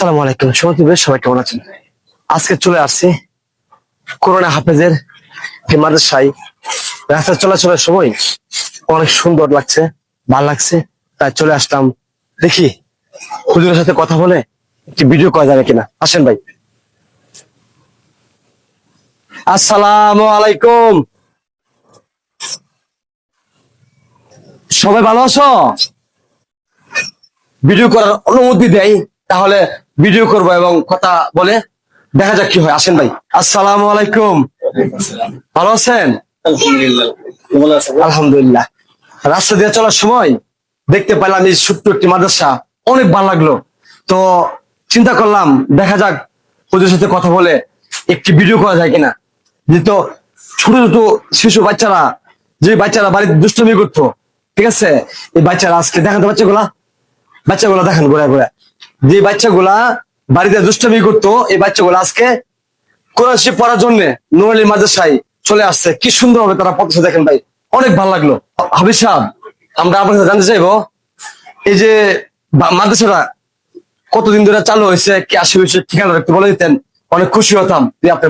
সালাম আলাইকুম। সমাজী সবাই কেমন আছেন? আজকে চলে আসছি করোনা হাফেজের মাদ্রাসায়। রাস্তা চলাচলের সময় অনেক সুন্দর লাগছে, ভালো লাগছে। তাই চলে আসলাম। দেখি, হুজুরের সাথে কথা বলে একটি ভিডিও করা যাবে কিনা। আসেন ভাই। আসসালাম আলাইকুম। সবাই ভালো আছো? ভিডিও করার অনুমতি দেয় তাহলে ভিডিও করব এবং কথা বলে দেখা যাক কি হয়। আসেন ভাই। আসসালামু আলাইকুম। ভালো আছেন? আলহামদুলিল্লাহ। রাস্তা দিয়ে চলার সময় দেখতে পেলাম এই ছোট্ট একটি মাদ্রাসা। অনেক ভালো লাগল। তো চিন্তা করলাম, দেখা যাক ওদের সাথে কথা বলে একটি ভিডিও করা যায় কিনা। যেহেতু ছোট ছোট শিশু বাচ্চারা, যে বাচ্চারা বাড়িতে দুষ্টমি করতো, ঠিক আছে? এই বাচ্চারা আজকে দেখাতে বাচ্চাগুলা বাচ্চাগুলা দেখেন ঘোরা ঘোরা। যে বাচ্চাগুলা বাড়িতে দুষ্টমি করতো, এই বাচ্চাগুলা আজকে কোরআন শরীফ পড়ার জন্য নোয়ালি মাদ্রাসায় চলে আসছে। কি সুন্দর হবে তারা পথে দেখেন ভাই। অনেক ভালো লাগল। হাবিব সাহেব, আমরা আপনার সাথে জানতে চাইব, এই যে মাদ্রাসাটা কতদিন ধরে চালু হয়েছে, কি আসে ঠিকানা একটু বলে দিতেন। অনেক খুশি হতাম যে আপনি